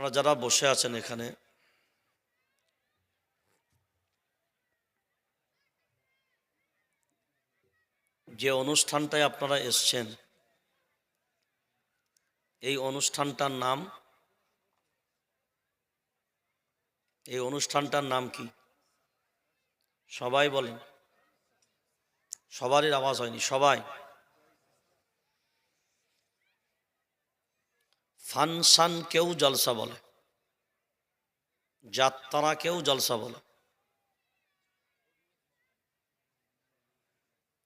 আপনারা যারা বসে আছেন এখানে, যে অনুষ্ঠানটায় আপনারা এসছেন, এই অনুষ্ঠানটার নাম, এই অনুষ্ঠানটার নাম কি? সবাই বলেন। সবারই আওয়াজ হয়নি, সবাই। ফানসান কেউ জলসা বলে। যাত্রা কেউ জলসা বলে।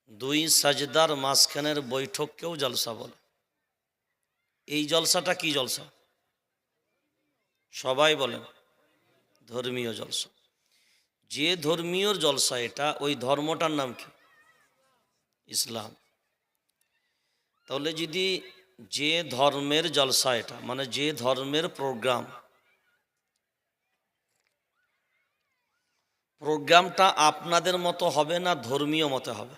দুই সাজদার মাঝখানের বৈঠককেও জলসা বলে। এই জলসাটা কি জলসা? সবাই বলেন, ধর্মীয় জলসা। যে ধর্মীয় জলসা এটা, ওই ধর্মটার নাম কি? ইসলাম। তাহলে যদি যে ধর্মের জলসা এটা মানে যে ধর্মের প্রোগ্রাম প্রোগ্রামটা আপনাদের মতো হবে না ধর্মীয় মতে হবে।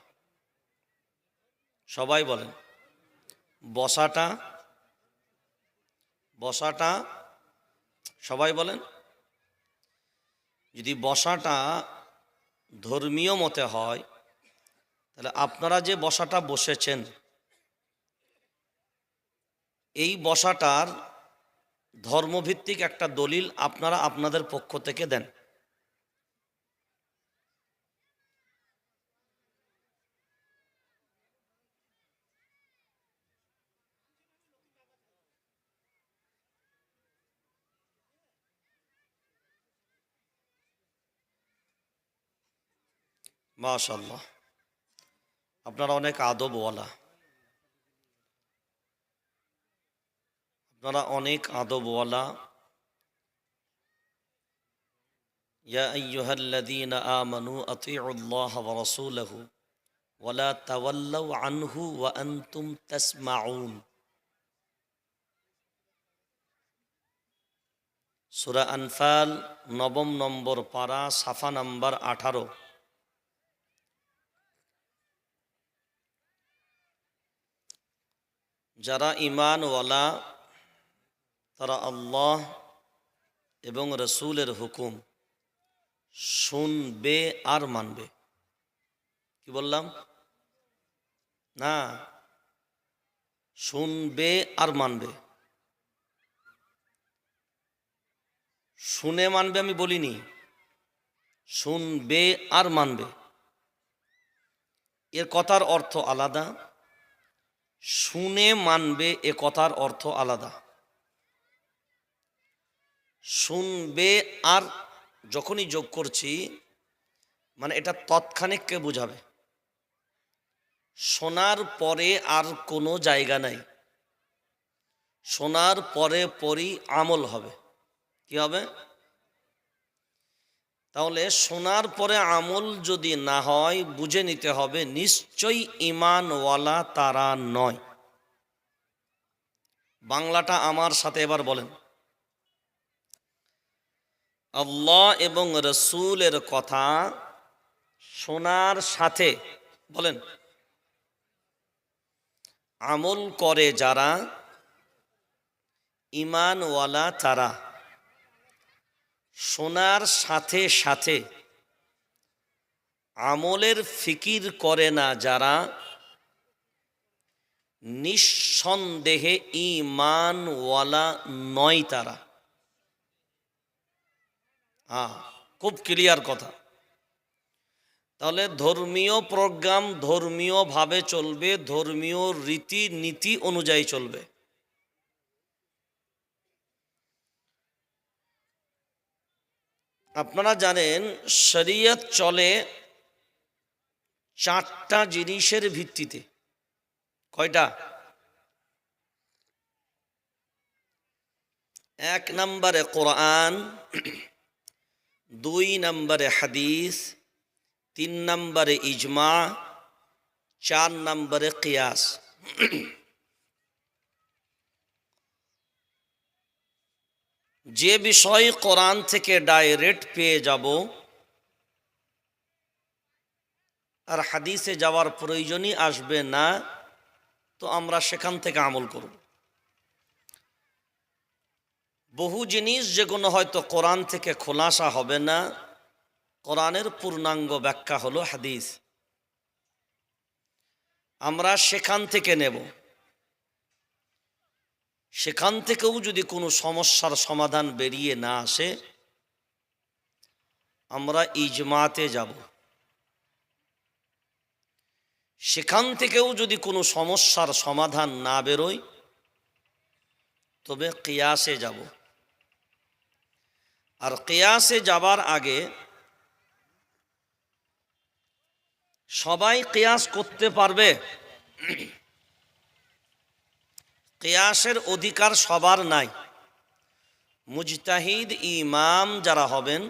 সবাই বলেন, বসাটা বসাটা, সবাই বলেন, যদি বসাটা ধর্মীয় মতে হয়, তাহলে আপনারা যে বসাটা বসেছেন এই বসাটার ধর্মভিত্তিক একটা দলিল আপনারা আপনাদের পক্ষ থেকে দেন। মাশাল্লাহ আপনারা অনেক আদবওয়ালা। তারা অনেক আদবওয়ালা। ইয়া আইয়ুহাল্লাযীন আমানু আতিউল্লাহ ওয়া রাসূলাহু ওয়া লা তাওয়াল্লাউ আনহু ওয়া আনতুম তাসমাউন। আনফাল নবম নম্বর পারা, সাফা নাম্বার 18 যারা ইমানওয়ালা তারা আল্লাহ এবং রসুলের হুকুম শুনবে আর মানবে। কি বললাম? না, শুনবে আর মানবে। শুনে মানবে আমি বলিনি, শুনবে আর মানবে। এর কথার অর্থ আলাদা, শুনে মানবে এ কথার অর্থ আলাদা। শুনবে আর যখনই যোগ করছি মানে এটা তৎক্ষণিককে বুঝাবে? শোনার পরে আর কোনো জায়গা নাই। শোনার পরে পরই আমল হবে। কি হবে? তাহলে শোনার পরে আমল যদি না হয়, বুঝে নিতে হবে নিশ্চয়ই ইমানওয়ালা তারা নয়। বাংলাটা আমার সাথে এবার বলেন। আল্লাহ এবং রসুলের কথা শোনার সাথে, বলেন, আমল করে যারা ইমানওয়ালা তারা, শোনার সাথে সাথে আমলের ফিকির করে না যারা নিঃসন্দেহে ইমানওয়ালা নয় তারা। হ্যাঁ খুব ক্লিয়ার কথা। তাহলে ধর্মীয় প্রোগ্রাম ধর্মীয়ভাবে চলবে, ধর্মীয় রীতি নীতি অনুযায়ী চলবে। আপনারা জানেন, শরীয়ত চলে চারটা জিনিসের ভিত্তিতে। কয়টা? এক নম্বরে কোরআন দুই নম্বরে হাদিস, তিন নম্বরে ইজমা, চার নম্বরে কিয়াস। যে বিষয় কোরআন থেকে ডাইরেক্ট পেয়ে যাব, আর হাদিসে যাওয়ার প্রয়োজনই আসবে না, তো আমরা সেখান থেকে আমল করব। বহু জিনিস যেগুলো হয়তো কোরআন থেকে খোলাসা হবে না, কোরআনের পূর্ণাঙ্গ ব্যাখ্যা হলো হাদিস। আমরা সেখান থেকে নেব। সেখান থেকেও যদি কোনো সমস্যার সমাধান বেরিয়ে না আসে, আমরা ইজমাতে যাব। সেখান থেকেও যদি কোনো সমস্যার সমাধান না বেরোয়, তবে কিয়াসে যাব। আর কেয়াসে যাবার আগে সবাই কেয়াস করতে পারবে। কেয়াসের অধিকার সবার নাই। মুজতাহিদ ইমাম যারা হবেন,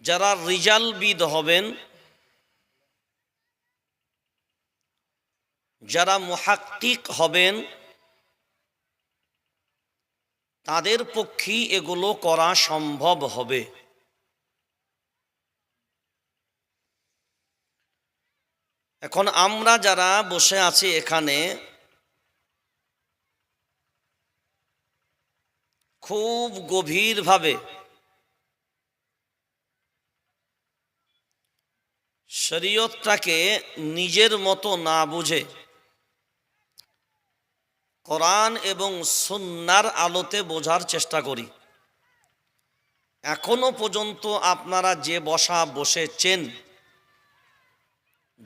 যারা রিজালবিদ হবেন, যারা মুহাক্কিক হবেন তাদের পক্ষে এগুলো করা সম্ভব হবে। এখন আমরা যারা বসে আছি এখানে, খুব গভীরভাবে শরীয়তটাকে নিজের মতো না বুঝে কোরআন এবং সুন্নার আলোতে বোঝার চেষ্টা করি। এখনও পর্যন্ত আপনারা যে বসা বসেছেন,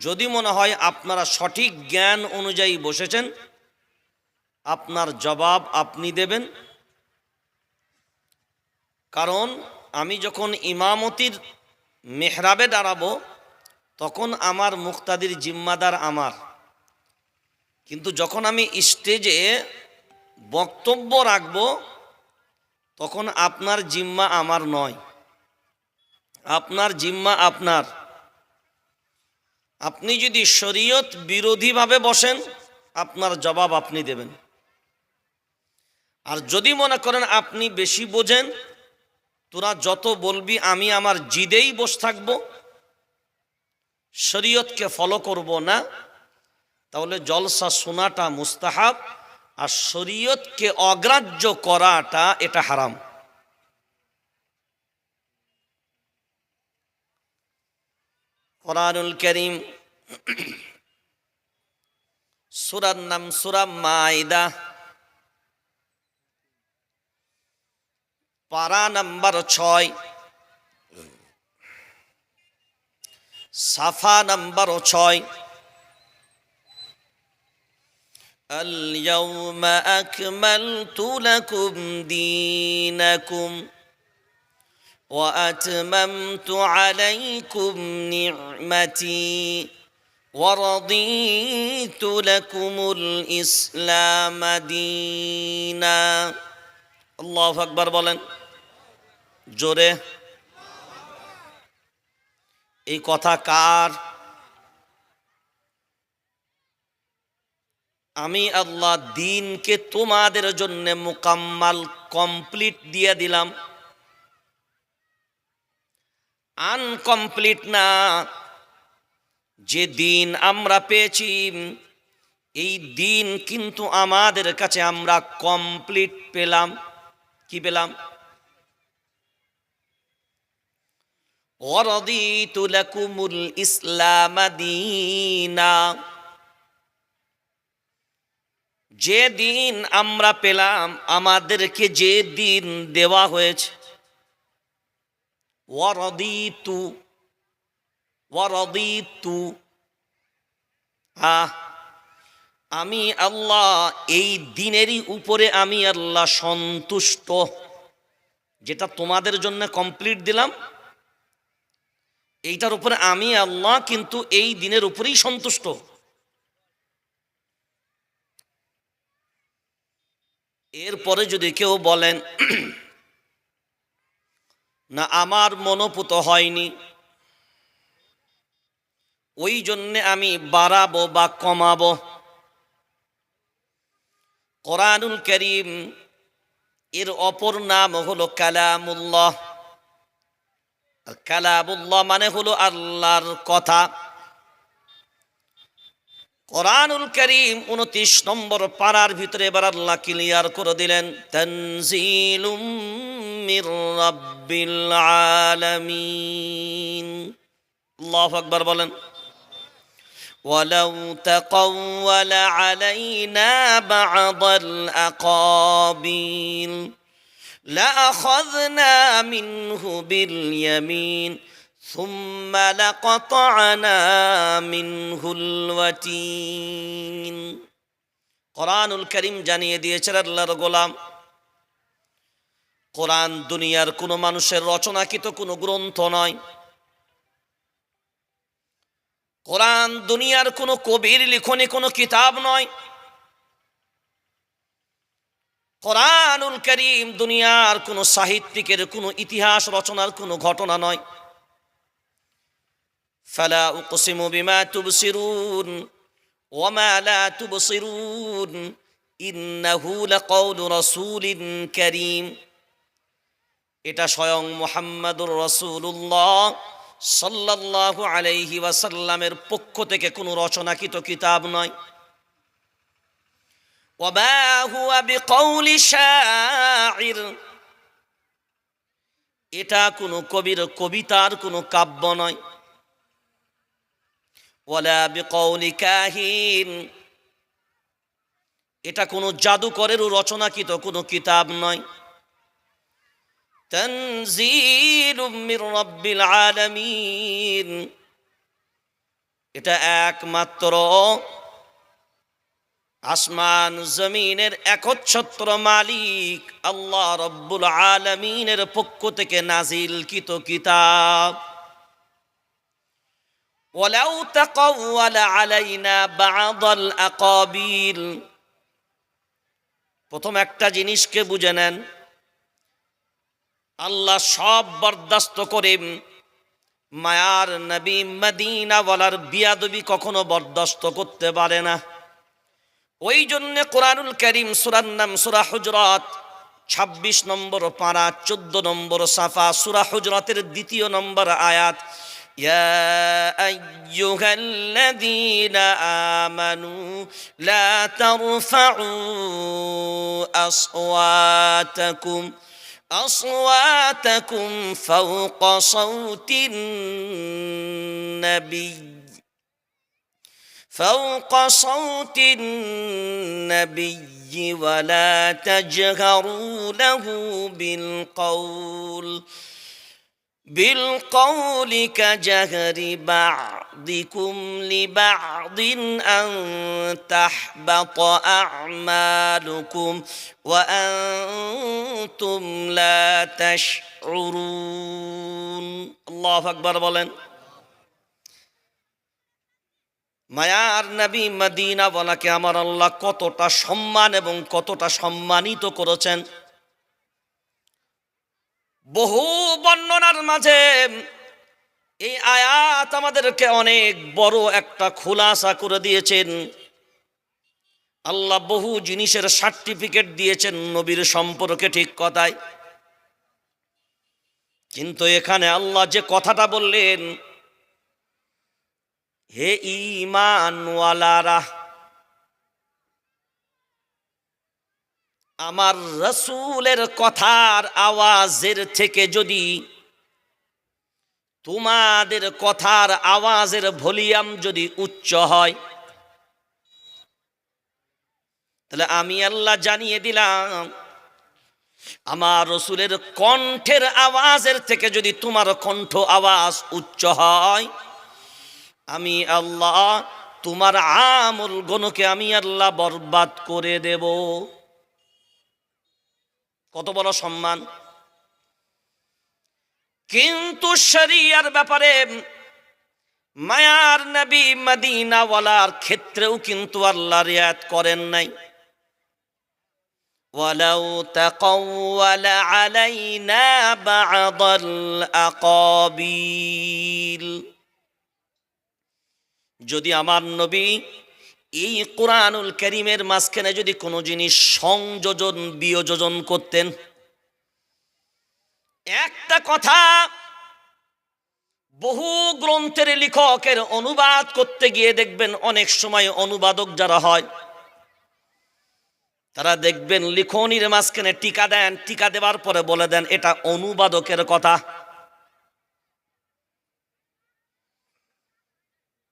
যদি মনে হয় আপনারা সঠিক জ্ঞান অনুযায়ী বসেছেন, আপনার জবাব আপনি দেবেন। কারণ আমি যখন ইমামতির মেহরাবে দাঁড়াবো, তখন আমার মুক্তাদির জিম্মাদার আমার। কিন্তু যখন আমি স্টেজে বক্তব্য রাখব, তখন আপনার জিম্মা আমার নয়। আপনার জিম্মা আপনার। আপনি যদি শরীয়ত বিরোধীভাবে বসেন, আপনার জবাব আপনি দেবেন। আর যদি মনে করেন আপনি বেশি বোঝেন, তোরা যত বলবি, আমি আমার জিদেই বসে থাকব। শরীয়তকে ফলো করব না। তাহলে জলসা শোনাটা মুস্তাহাব আর শরীয়তকে অগ্রাহ্য করাটা এটা হারাম। কোরআনুল করিম সুরার নাম সুরা মাইদা পারা নাম্বার ছয়, সাফা নাম্বার ছয় اليوم أكملت لكم دينكم وأتممت عليكم نعمتي ورضيت لكم الإسلام دينا الله أكبر বলেন জোরে এই কথা কার আমি আল্লাহ দিনকে তোমাদের জন্য মোকাম্মাল কমপ্লিট দিয়ে দিলাম। আনকমপ্লিট না। যে দিন আমরা পেয়েছি, এই দিন কিন্তু আমাদের কাছে আমরা কমপ্লিট পেলাম। কি পেলাম? ওয়ারাদিতু লাকুমুল ইসলাম দীনা। যে দিন আমরা পেলাম, আমাদেরকে যে দিন দেওয়া হয়েছে। ওয়ারদিতু ওয়ারদিতু। আহ, আমি আল্লাহ, এই দিনেরই উপরে আমি আল্লাহ সন্তুষ্ট। যেটা তোমাদের জন্য কমপ্লিট দিলাম। এইটার উপরে আমি আল্লাহ, কিন্তু এই দিনের উপরেই সন্তুষ্ট। এরপরে যদি কেউ বলেন, না, আমার মনোপুত হয়নি। ওই জন্যে আমি বাড়াবো বা কমাবো। কোরআনুল করিম, এর অপর নাম হলো কালামুল্লাহ। কালামুল্লাহ মানে হলো আল্লাহর কথা। কোরআনুল করিম উনত্রিশ নম্বর পাড়ার ভিতরে এবার আল্লাহ ক্লিয়ার করে দিলেন তনজিলুম মির রাব্বিল আলামিন আল্লাহু আকবার বলেন ولو تقول علينا بعض الأقابيل لأخذنا منه باليمين ثم لقطعنا منه الوتين কোরআনুল করিম জানিয়ে দিয়েছেন আল্লাহর গোলাম কোরআন দুনিয়ার কোনো মানুষের রচনাকৃত কোনো গ্রন্থ নয় কোরআন দুনিয়ার কোনো কবির লিখনে কোনো কিতাব নয় কোরআনুল করিম দুনিয়ার কোনো সাহিত্যিকের কোনো ইতিহাস রচনার কোনো ঘটনা নয় ফালা উকসিমু বিমা তুবসিরুন ওয়ামা লা তুবসিরুন ইন্নাহু লাকাউলু রাসূলিন কারীম এটা স্বয়ং মুহাম্মাদুর রাসূলুল্লাহ সাল্লাল্লাহু আলাইহি ওয়াসাল্লামের পক্ষ থেকে কোনো রচনাকৃত কিতাব নয়। ওয়ামা হুয়া বিকাউলি এটা কোনো কবির কবিতার কোনো কাব্য নয়। ওয়ালা বিকৌলি কাহিন। এটা কোনো জাদুকরেরও রচনাকৃত কোনো কিতাব নয়। আলামিন। এটা একমাত্র আসমান জমিনের একচ্ছত্র মালিক আল্লাহ রব্বুল আলমিনের পক্ষ থেকে নাজিল কিত কিতাব। ولو تقول علينا بعض الأقابيل প্রথম একটা জিনিসকে বুঝে নেন আল্লাহ সব বরদাস্ত করে মায়ার নবী মদিনা বলার বিয়াদবি কখনো বরদাস্ত করতে পারে না ওই জন্য কোরআনুল করিম সুরার নাম সুরা হুজরাত ছাব্বিশ নম্বর পাড়া চোদ্দ নম্বর সাফা সুরা হুজরাতের দ্বিতীয় নম্বর আয়াত يا أيها الذين آمنوا لا ترفعوا أصواتكم أصواتكم فوق صوت النبي فوق صوت النبي ولا تجهروا له بالقول. بالقول كجهر بعضكم لبعض أن تحبط أعمالكم وأنتم لا تشعرون الله أكبر بلن মায়ার নবী মদিনা বলাকে আমার আল্লাহ কতটা সম্মান এবং কতটা সম্মানিত করেছেন বহু বর্ণনার মাঝে এই আয়াত আমাদেরকে অনেক বড় একটা খোলাসা করে দিয়েছেন। আল্লাহ বহু জিনিসের সার্টিফিকেট দিয়েছেন নবীর সম্পর্কে ঠিক কথায়। কিন্তু এখানে আল্লাহ যে কথাটা বললেন, হে ইমানওয়ালারা আমার রসুলের কথার আওয়াজের থেকে যদি তোমাদের কথার আওয়াজের ভলিউম যদি উচ্চ হয়, তাহলে আমি আল্লাহ জানিয়ে দিলাম, আমার রসুলের কণ্ঠের আওয়াজের থেকে যদি তোমার কণ্ঠ আওয়াজ উচ্চ হয়, আমি আল্লাহ তোমার আমল গণকে আমি আল্লাহ বরবাদ করে দেব। কত বড় সম্মান কিন্তু শরিয়ার ব্যাপারে মায়ার নবী মদিনাওয়ালার ক্ষেত্রেও কিন্তু আল্লাহ রিয়াত করেন নাই ولو تقول علينا بعض الأقابيل যদি আমার নবী এই কোরআনুল করিমের মাঝখানে যদি কোনো জিনিস সংযোজন, বিয়োজন করতেন, একটা কথা বহু গ্রন্থের লেখকের অনুবাদ করতে গিয়ে দেখবেন অনেক সময় অনুবাদক যারা হয়, তারা দেখবেন লিখনির মাঝখানে টিকা দেন, টিকা দেওয়ার পরে বলে দেন, এটা অনুবাদকের কথা।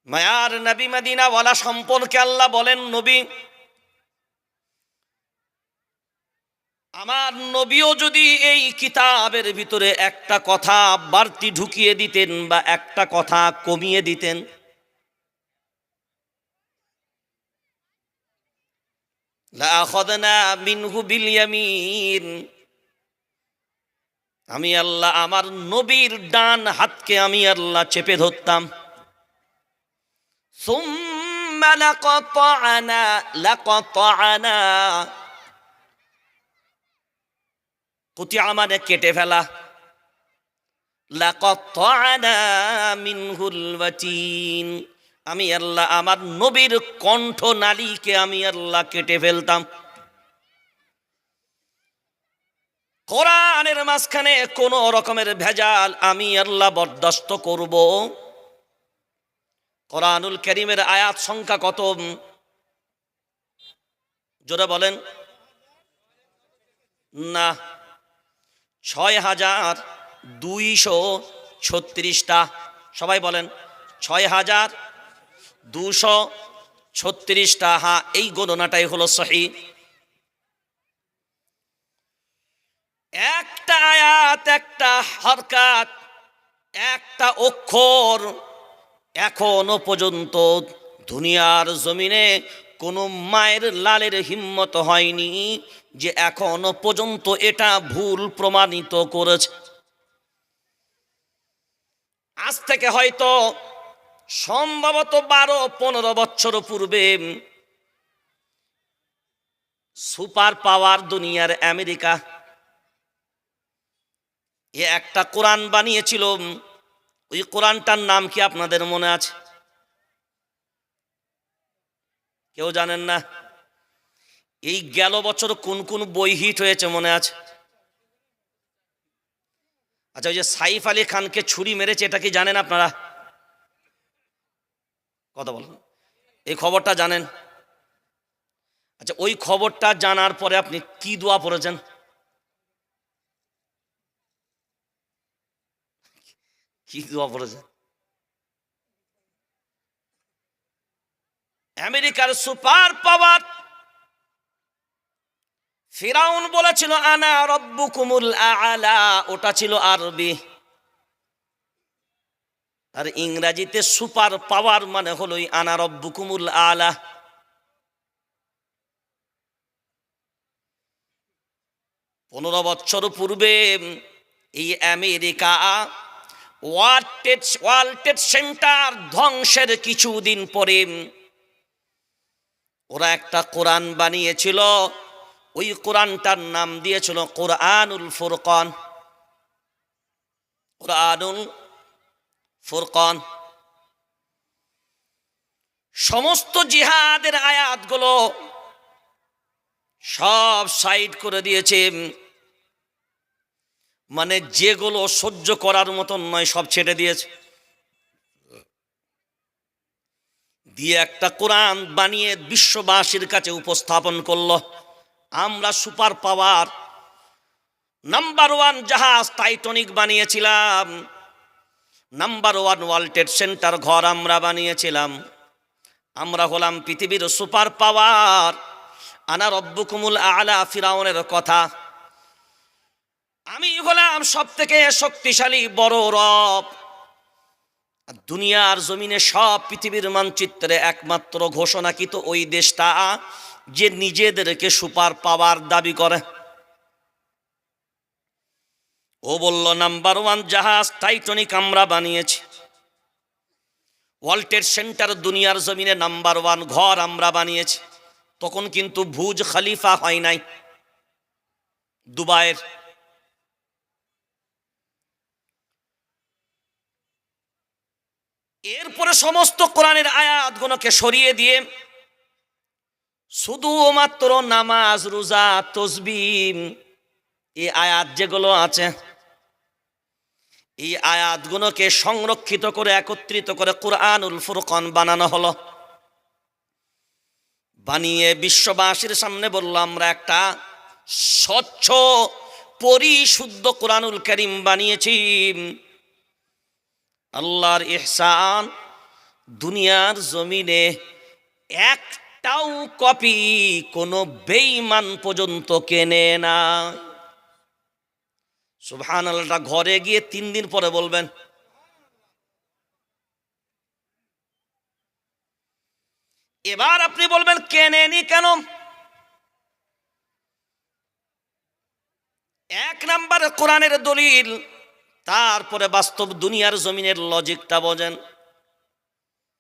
মায়ার নবী মদিনাওয়ালা সম্পর্কে আল্লাহ বলেন, নবী, আমার নবীও যদি এই কিতাবের ভিতরে একটা কথা বাড়তি ঢুকিয়ে দিতেন বা একটা কথা কমিয়ে দিতেন বিল আমি আল্লাহ, আমার নবীর ডান হাতকে আমি আল্লাহ চেপে ধরতাম। সুম্মা লাকাতানা লাকাতানা কুতিয়া মানে কেটে ফেলা। লাকাতানা মিনহুল ওয়াতিন আমি আল্লাহ আমার নবীর কণ্ঠ নালীকে আমি আল্লাহ কেটে ফেলতাম। কোরআনের মাঝখানে কোন রকমের ভেজাল আমি আল্লাহ বরদাস্ত করব। কোরআনুল করিমের আয়াত সংখ্যা কত? জোরে বলেন। না, ছয় হাজার দুইশো ছত্রিশটা। সবাই বলেন, ছয় হাজার দুশো ছত্রিশটা। হা, এই গণনাটাই হলো সহি। একটা আয়াত, একটা হরকাত, একটা অক্ষর এখনও পর্যন্ত দুনিয়ার জমিনে কোনো মায়ের লালের হিম্মত হয়নি যে এখনও পর্যন্ত এটা ভুল প্রমাণিত করেছে। আজ থেকে হয়তো সম্ভবত বারো, পনেরো বছর পূর্বে সুপার পাওয়ার দুনিয়ার আমেরিকা এ একটা কোরআন বানিয়েছিল ওই কোরআনটার নাম কি আপনাদের মনে আছে? কেউ জানেন না? এই গেল বছর কোন কোন বই হিট হয়েছে মনে আছে? আচ্ছা ওই যে সাইফ আলী খানকে ছুরি মেরেছে, এটা কি জানেন আপনারা? কথা বলেন। এই খবরটা জানেন? আচ্ছা ওই খবরটা জানার পরে আপনি কি দোয়া পড়েছেন? কি দোয়া পড়েছেন আমেরিকার সুপার পাওয়ার। ফিরাউন বলেছিল, আনা রব্বুকুমুল আলা ওটা ছিল আরবি। আর ইংরাজিতে সুপার পাওয়ার মানে হলো আনা রব্বুকুমুল আলা পনেরো বছর পূর্বে এই আমেরিকা ওয়ার্ল্ড ওয়ার্ল্ড সেন্টার ধ্বংসের কিছুদিন পরে ওরা একটা কোরআন বানিয়েছিল। ওই কোরআনটার নাম দিয়েছিল কোরআনুল ফুরকন। কোরআনুল ফুরকন। সমস্ত জিহাদের আয়াতগুলো সব সাইড করে দিয়েছে। মানে যেগুলো সহ্য করার মতন নয়, সব ছেড়ে দিয়েছে। দিয়ে একটা কোরআন বানিয়ে বিশ্ববাসীর কাছে উপস্থাপন করল। আমরা সুপার পাওয়ার, নাম্বার ওয়ান জাহাজ টাইটনিক বানিয়েছিলাম। Number one World Trade Center ঘর আমরা বানিয়েছিলাম। আমরা হলাম পৃথিবীর সুপার পাওয়ার। আনা রব্বুকুমুল আলা ফিরাউনের কথা। আমি হলাম সব থেকে শক্তিশালী বড় রব। দুনিয়ার জমিনে সব পৃথিবীর মানচিত্রে একমাত্র ঘোষণাকৃত ওই দেশটা যে নিজেদেরকে সুপার পাওয়ার দাবি করে। ও বলল নাম্বার ওয়ান জাহাজ টাইটনিক আমরা বানিয়েছি। ওয়ার্ল্ড ট্রেড সেন্টার দুনিয়ার জমিনে নাম্বার ওয়ান ঘর আমরা বানিয়েছি। তখন কিন্তু ভুজ খালিফা হয় নাই। দুবাইয়ের এরপরে সমস্ত কোরআনের আয়াতগুলোকে সরিয়ে দিয়ে শুধুমাত্র নামাজ, রোজা, তসবিম এই আয়াত যেগুলো আছে, এই আয়াতগুলোকে সংরক্ষিত করে, একত্রিত করে কোরআনুল ফুরকন বানানো হলো। বানিয়ে বিশ্ববাসীর সামনে বলল আমরা একটা স্বচ্ছ, পরিশুদ্ধ কোরআনুল করিম বানিয়েছি। আল্লাহর ইহসান দুনিয়ার জমিনে একটাও কপি কোনো বেইমান পর্যন্ত কেনে না সুবহান আল্লাহটা ঘরে গিয়ে তিন দিন পরে বলবেন। এবার আপনি বলবেন কেনেনি কেন? এক নাম্বার কোরআনের দলিল তারপরে বাস্তব দুনিয়ার জমিনের লজিকটা বোঝেন।